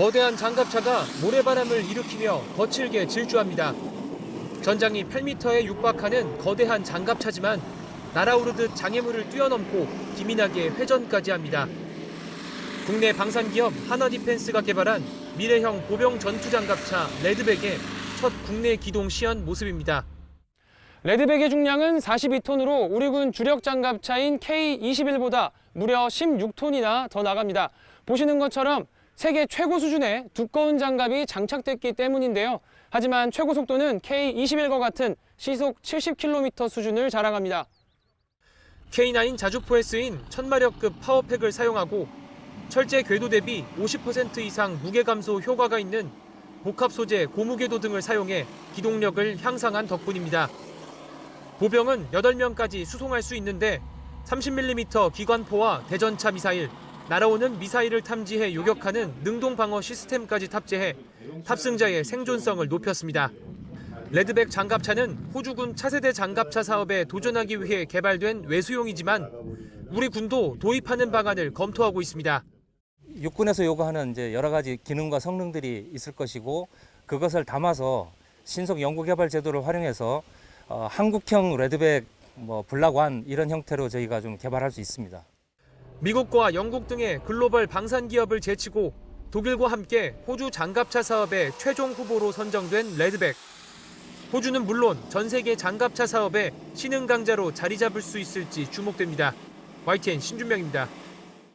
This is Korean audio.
거대한 장갑차가 모래바람을 일으키며 거칠게 질주합니다. 전장이 8m에 육박하는 거대한 장갑차지만 날아오르듯 장애물을 뛰어넘고 기민하게 회전까지 합니다. 국내 방산기업 하나디펜스가 개발한 미래형 보병 전투장갑차 레드백의 첫 국내 기동 시연 모습입니다. 레드백의 중량은 42톤으로 우리 군 주력 장갑차인 K21보다 무려 16톤이나 더 나갑니다. 보시는 것처럼 세계 최고 수준의 두꺼운 장갑이 장착됐기 때문인데요. 하지만 최고 속도는 K21과 같은 시속 70km 수준을 자랑합니다. K9 자주포에 쓰인 1000마력급 파워팩을 사용하고 철제 궤도 대비 50% 이상 무게 감소 효과가 있는 복합 소재 고무궤도 등을 사용해 기동력을 향상한 덕분입니다. 보병은 8명까지 수송할 수 있는데 30mm 기관포와 대전차 미사일, 날아오는 미사일을 탐지해 요격하는 능동 방어 시스템까지 탑재해 탑승자의 생존성을 높였습니다. 레드백 장갑차는 호주군 차세대 장갑차 사업에 도전하기 위해 개발된 외수용이지만 우리 군도 도입하는 방안을 검토하고 있습니다. 육군에서 요구하는 이제 여러 가지 기능과 성능들이 있을 것이고 그것을 담아서 신속 연구개발 제도를 활용해서 어, 한국형 레드백 뭐 블락완 이런 형태로 저희가 좀 개발할 수 있습니다. 미국과 영국 등의 글로벌 방산 기업을 제치고 독일과 함께 호주 장갑차 사업의 최종 후보로 선정된 레드백. 호주는 물론 전 세계 장갑차 사업의 신흥 강자로 자리 잡을 수 있을지 주목됩니다. YTN 신준명입니다.